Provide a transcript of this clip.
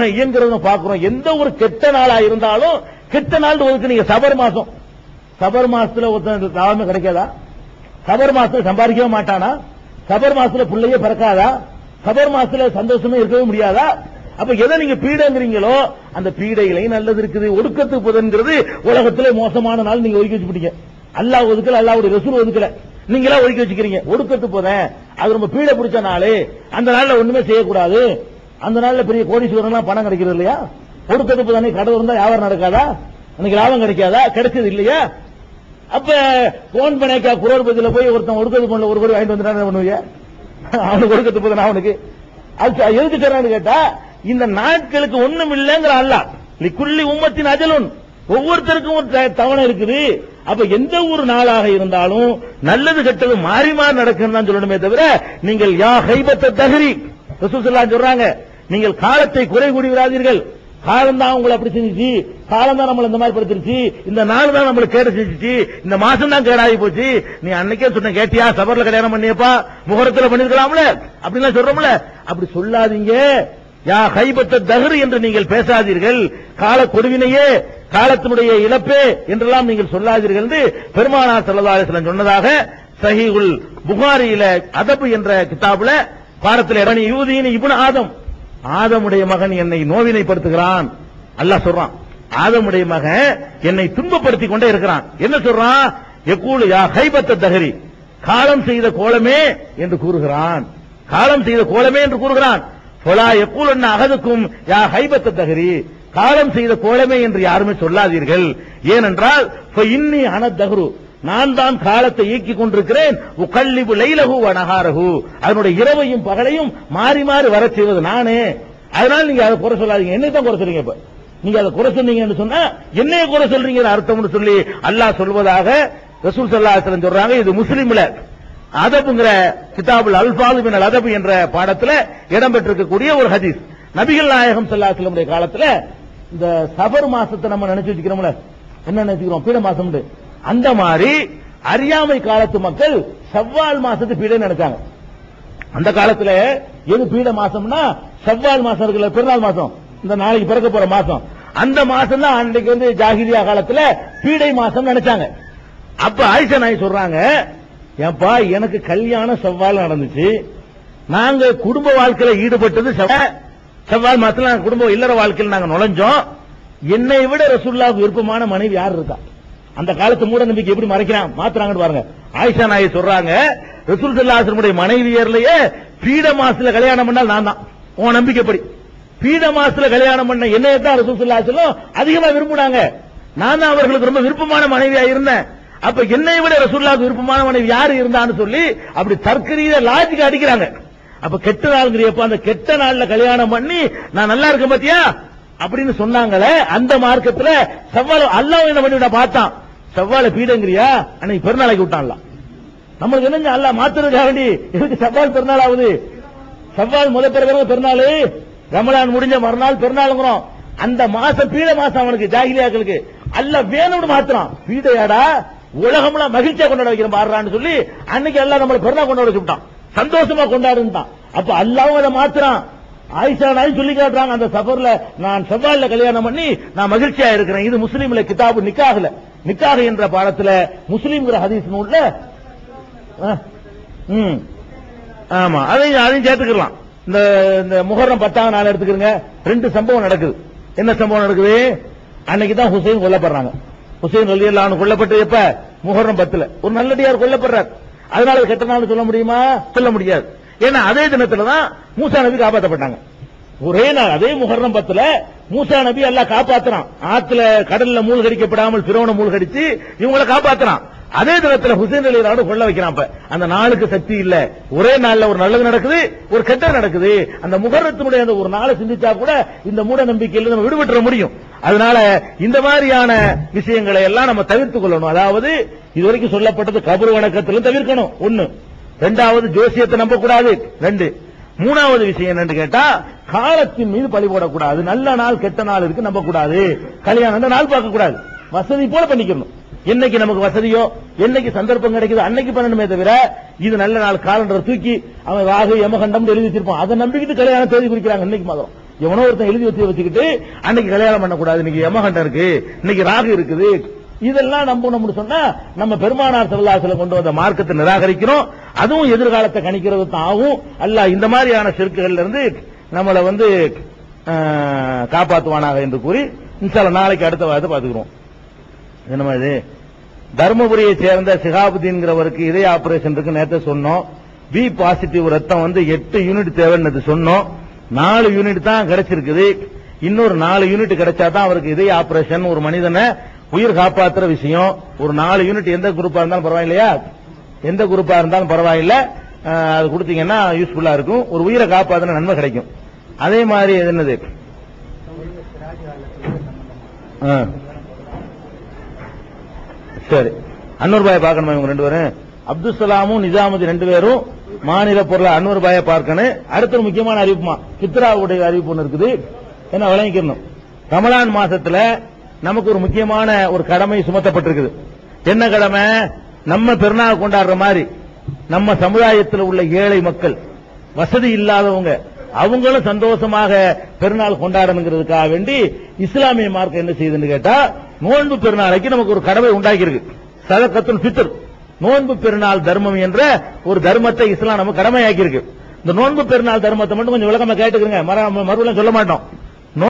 இயங்குறத பாக்குறோம் எந்த ஒரு கெட்ட நாளா இருந்தாலும் கெட்ட நாள் ஒதுக்கு நீங்க சபர் மாசம். சபர் மாசத்துல ஒருத்தன் லாபமே கிடைக்காதா? சபர் மாசத்துல சம்பாதிக்கவே மாட்டானா? சபர் மாசத்துல பிள்ளையே பிறக்காதா? சபர் மாசத்துல சந்தோஷமே இருக்கவே முடியாதா? அப்ப எதை நீங்க பீடைங்கிறீங்களோ அந்த பீடையில நல்லது இருக்குது. ஒடுக்கத்துக்கு புதன்கிறது உலகத்திலே மோசமான நாள் நீங்க ஒதுக்கி வச்சுட்டீங்க அல்லாஹ் ஒதுக்கல அல்லாவுடைய ரசூல் ஒதுக்கல. நீங்களா ஒதுக்கி வச்சுக்கிறீங்க. ஒடுக்கத்து போதேன். அது ரொம்ப பீடை பிடிச்ச நாளு. அந்த நாள்ல ஒண்ணுமே செய்யக்கூடாது. அந்த நாள்ல பெரிய கோடீஸ்வரன்லாம் பணம் கிடைக்கிறது இல்லையா? ஒடுக்கத்து தானே கடை இருந்தா வியாபாரம் நடக்காதா? அன்னைக்கு லாபம் கிடைக்காதா? கிடைச்சது இல்லையா? அப்ப போன் பண்ணிக்கா குரோர் பதில போய் ஒருத்தன் ஒடுக்கத்து பண்ணல ஒரு கோடி வாங்கிட்டு வந்துட்டான் என்ன பண்ணுவீங்க? அவனுக்கு ஒடுக்கத்து போதான அவனுக்கு. அது எதுக்கு தரான்னு கேட்டா இந்த நாட்களுக்கு ஒண்ணும் இல்லைங்கிற அல்ல. லிக்குள்ளி உம்மத்தின் அஜலுன். ஒவ்வொருத்தருக்கும் ஒரு தவணை இருக்குது. அப்ப எந்த ஒரு நாளாக இருந்தாலும் நல்லது கெட்டது மாறி மாறி நடக்குன்னு தான் சொல்லணுமே தவிர நீங்கள் யா ஹைபத்தை தகுதி சொல்றாங்க நீங்கள் காலத்தை குறை கூடி விடாதீர்கள் காலம் தான் உங்களை அப்படி செஞ்சுச்சு. காலம் தான் நம்மள இந்த மாதிரி படுத்துருச்சு. இந்த நாள் தான் நம்மளுக்கு கேட செஞ்சுச்சு. இந்த மாசம் தான் கேடாகி போச்சு. நீ அன்னைக்கே சொன்ன கேட்டியா சபர்ல கல்யாணம் பண்ணியப்பா? முகரத்துல பண்ணிருக்கலாம்ல அப்படின்னு சொல்றோம்ல? அப்படி சொல்லாதீங்க. யா கைபத்த தகரு என்று நீங்கள் பேசாதீர்கள். கால கொடுவினையே காலத்தினுடைய இழப்பே என்றெல்லாம் நீங்கள் சொல்லாதீர்கள் என்று பெருமானா ஸல்லல்லாஹு சொன்னதாக சஹி உல் புகாரியில அதபு என்ற கிதாபுல பாடத்தில் இரணி யூதியின் இவன் ஆதம் ஆதமுடைய மகன் என்னை நோவினைப்படுத்துகிறான். அல்லாஹ் சொல்றான். ஆதமுடைய மகன் என்னை துன்பப்படுத்தி கொண்டே இருக்கிறான். என்ன சொல்றான்? எக்கூலு யா ஹைபத்த தகரி காலம் செய்த கோலமே என்று கூறுகிறான். காலம் செய்த கோலமே என்று கூறுகிறான். சொலா எக்கூல் அகதுக்கும் யா ஹைபத்த தகரி காலம் செய்த கோலமே என்று யாருமே சொல்லாதீர்கள். ஏனென்றால் இன்னி அன தகரு நான் தான் காலத்தை இயக்கிக் கொண்டிருக்கிறேன். உகல்லிபு லைலஹு வனகாரகு அதனுடைய இரவையும் பகலையும் மாறி மாறி வர செய்வது நானே. அதனால நீங்க அதை குறை சொல்லாதீங்க. என்னை தான் குறை சொல்றீங்க இப்ப? நீங்க அதை குறை சொன்னீங்கன்னு சொன்னா என்னைய குறை சொல்றீங்க அர்த்தம்னு சொல்லி அல்லாஹ் சொல்வதாக ரசூல் ஸல்லல்லாஹு சொல்றாங்க. இது முஸ்லீம்ல. அதபுங்கிற கிதாபுல் அல்பாது மினல் அதபு என்ற பாடத்துல இடம்பெற்றிருக்கக்கூடிய ஒரு ஹதீஸ். நபிகள் நாயகம் ஸல்லல்லாஹு காலத்துல இந்த சபர் மாசத்தை நம்ம நினைச்சு வச்சுக்கிறோம்ல. என்ன நினைச்சுக்கிறோம்? பீட மாசம் அந்த மாதிரி அறியாமை காலத்து மக்கள் செவ்வால் மாசத்து பீடை நினைச்சாங்க. அந்த காலத்துல எது பீட மாசம்னா செவ்வால் மாசம் இருக்குல்ல பிறநாள் மாசம். இந்த நாளைக்கு பிறக்க போற மாசம். அந்த மாசம் தான் அன்றைக்கு வந்து ஜாகிரியா காலத்துல பீடை மாசம் நினைச்சாங்க. அப்ப ஆயிஷா நாய் சொல்றாங்க ஏன்பா எனக்கு கல்யாணம் செவ்வால் நடந்துச்சு. நாங்க குடும்ப வாழ்க்கையில ஈடுபட்டது செவ்வால் மாசத்துல குடும்ப இல்லற வாழ்க்கையில் நாங்க நுழைஞ்சோம். என்னை விட ரசுல்லாவுக்கு விருப்பமான மனைவி யார் இருக்கா? அந்த காலத்து மூட நம்பிக்கை எப்படி மறைக்கிறான்? மாத்துறாங்கன்னு பாருங்க. ஆயிஷா நாயை சொல்றாங்க ரசூல் சல்லாசனுடைய மனைவியர்லயே பீட மாசத்துல கல்யாணம் பண்ணால் நான் தான். உன் நம்பிக்கைப்படி. பீட மாசத்துல கல்யாணம் பண்ண என்னைய தான் ரசூல் சல்லாசலும் அதிகமா விரும்புனாங்க. நான் தான் அவர்களுக்கு ரொம்ப விருப்பமான மனைவியா இருந்தேன். அப்ப என்னை விட ரசூல்லாவுக்கு விருப்பமான மனைவி யாரு இருந்தான்னு சொல்லி அப்படி தர்க்கரீத லாஜிக் அடிக்கிறாங்க. அப்ப கெட்ட நாள்ங்கிறியப்ப அந்த கெட்ட நாள்ல கல்யாணம் பண்ணி நான் நல்லா இருக்கேன் பாத்தியா? அப்படின்னு சொன்னாங்களே அந்த மார்க்கத்துல செவ்வாய் அல்லாஹ் என்ன பண்ணி பார்த்தான். செவ்வாழ பீடங்கிறியா? அன்னைக்கு பெருநாளைக்கு விட்டான்லாம். நம்மளுக்கு என்ன அல்ல மாத்துறதுக்காக வேண்டி எதுக்கு செவ்வால் பெருநாள் ஆகுது செவ்வால் முத பிறகு பெருநாள்? ரமலான் முடிஞ்ச மறுநாள் பெருநாளுங்கிறோம். அந்த மாசம் பீட மாசம் அவனுக்கு ஜாகிரியாக்களுக்கு. அல்ல வேணும்னு மாத்துறான். பீடையாடா உலகம்லாம் மகிழ்ச்சியா கொண்டாட வைக்கிற மாறுறான்னு சொல்லி அன்னைக்கு எல்லாம் நம்மள பெருநாள் கொண்டாட வச்சுட்டான் சந்தோஷமா கொண்டாடுன்ட்டான். அப்ப அல்லாவும் அதை மாத்துறான். ஆயிஷா நாய் சொல்லி காட்டுறாங்க அந்த சஃபர்ல நான் செவ்வாயில கல்யாணம் பண்ணி நான் மகிழ்ச்சியா இருக்கிறேன். இது முஸ்லீம்ல கிதாபு நிக்காகல நிக்காக என்ற பாடத்துல முஸ்லீம்ங்கிற ஹதீஸ் நூல்ல ஆ, ம் ஆமா அதையும் அதையும் சேர்த்துக்கலாம். இந்த இந்த முகரம் பத்தாம் நாள் எடுத்துக்கிறங்க. ரெண்டு சம்பவம் நடக்குது. என்ன சம்பவம் நடக்குது? அன்னைக்கு தான் ஹுசைன் கொல்லப்படுறாங்க. ஹுசைன் ரலியல்லாஹு கொல்லப்பட்டு எப்ப? முகரம் பத்துல. ஒரு நல்லடியார் கொல்லப்படுறார். அதனால கெட்ட நாள் சொல்ல முடியுமா? சொல்ல முடியாது. ஏன்னா அதே தினத்துல தான் மூசா நபி காப்பாற்றப்பட்டாங்க ஒரே நாள் அதே முகர்ணம் பத்துல மூசா நபி எல்லாம் காப்பாத்துறான். ஆத்துல கடல்ல மூழ்கடிக்கப்படாமல் பிறவனை மூழ்கடிச்சு இவங்களை காப்பாத்துறான். அதே தினத்துல ஹுசேன் அலி நாடு கொள்ள வைக்கிறான் அந்த நாளுக்கு சக்தி இல்ல. ஒரே நாள்ல ஒரு நல்லது நடக்குது ஒரு கெட்டது நடக்குது. அந்த முகரத்தினுடைய அந்த ஒரு நாளை சிந்திச்சா கூட இந்த மூட நம்பிக்கையில நம்ம விடுபட்டுற முடியும். அதனால இந்த மாதிரியான விஷயங்களை எல்லாம் நம்ம தவிர்த்து கொள்ளணும். அதாவது இதுவரைக்கும் சொல்லப்பட்டது கபர் வணக்கத்திலும் தவிர்க்கணும். ஒண்ணு. ரெண்டாவது ஜோசியத்தை நம்ப கூடாது ரெண்டு. மூணாவது விஷயம் என்னன்னு கேட்டா காலத்தின் மீது பழி போடக்கூடாது. நல்ல நாள் கெட்ட நாள் இருக்கு நம்ப கூடாது கல்யாணம் நாள் பார்க்க கூடாது வசதி போல பண்ணிக்கணும். என்னைக்கு நமக்கு வசதியோ என்னைக்கு சந்தர்ப்பம் கிடைக்குதோ அன்னைக்கு பண்ணணுமே தவிர இது நல்ல நாள் காலண்டர் தூக்கி அவன் ராகு யமகண்டம் எழுதி வச்சிருப்பான். அதை நம்பிக்கிட்டு கல்யாணம் தேதி குறிக்கிறாங்க இன்னைக்கு மாதம். எவனோ ஒருத்தன் எழுதி வச்சு வச்சுக்கிட்டு அன்னைக்கு கல்யாணம் பண்ணக்கூடாது. இன்னைக்கு யமகண்டம் இருக்கு இன்னைக்கு ராகு இருக்குது இதெல்லாம் நம்பணும்னு சொன்னா நம்ம பெருமானார் செல்லாசில கொண்டு வந்த மார்க்கத்தை நிராகரிக்கிறோம். அதுவும் எதிர்காலத்தை கணிக்கிறது தான் ஆகும். அல்ல இந்த மாதிரியான செருக்குகள்ல இருந்து நம்மளை வந்து காப்பாற்றுவானாக காப்பாத்துவானாக என்று கூறி இன்சால நாளைக்கு அடுத்த வாரத்தை பாத்துக்கிறோம் என்னமா இது? தருமபுரியை சேர்ந்த சிகாபுதீன்கிறவருக்கு இதய ஆபரேஷன் இருக்கு நேற்று சொன்னோம். பி பாசிட்டிவ் ரத்தம் வந்து எட்டு யூனிட் தேவைன்னு சொன்னோம். நாலு யூனிட் தான் கிடைச்சிருக்குது. இன்னொரு நாலு யூனிட் கிடைச்சா தான் அவருக்கு இதய ஆபரேஷன் ஒரு மனிதனை உயிர் காப்பாத்துற விஷயம். ஒரு நாலு யூனிட் எந்த குரூப்பா இருந்தாலும் பரவாயில்லையா? எந்த குரூப்பா இருந்தாலும் பரவாயில்ல. அது கொடுத்தீங்கன்னா யூஸ்ஃபுல்லா இருக்கும். ஒரு உயிரை காப்பாத்தின நன்மை கிடைக்கும். அதே மாதிரி என்னது? ஆ. சரி. அன்னூர் பாயை பார்க்கணுமா இவங்க ரெண்டு பேரும்? அப்துல் சலாமும் நிஜாமுதி ரெண்டு பேரும் மாநில பொருளை அன்னூர் பாயை பார்க்கணும். அடுத்த ஒரு முக்கியமான அறிவிப்புமா. சித்ராவுடைய அறிவிப்பு ஒன்று இருக்குது. என்ன விளங்கிக்கணும். ரமலான் மாசத்துல நமக்கு ஒரு முக்கியமான ஒரு கடமை சுமத்தப்பட்டிருக்குது. என்ன கடமை? நம்ம பெருநாள் கொண்டாடுற மாதிரி. நம்ம சமுதாயத்தில் உள்ள ஏழை மக்கள் வசதி இல்லாதவங்க அவங்களும் சந்தோஷமாக பெருநாள் கொண்டாடணுங்கிறதுக்காக வேண்டி இஸ்லாமிய மார்க்கம் என்ன செய்யுதுன்னு கேட்டா நோன்பு பெருநாளைக்கு நமக்கு ஒரு கடமை உண்டாக்கியிருக்கு. சதக்கத்துல் பித்தர் நோன்பு பெருநாள் தர்மம் என்ற ஒரு தர்மத்தை இஸ்லாம் நம்ம கடமையாக்கியிருக்கு. இந்த நோன்பு பெருநாள் தர்மத்தை மட்டும் கொஞ்சம் விளக்கமா கேட்டுக்கிறேங்க. மறுபடியும் சொல்ல மாட்டோம்.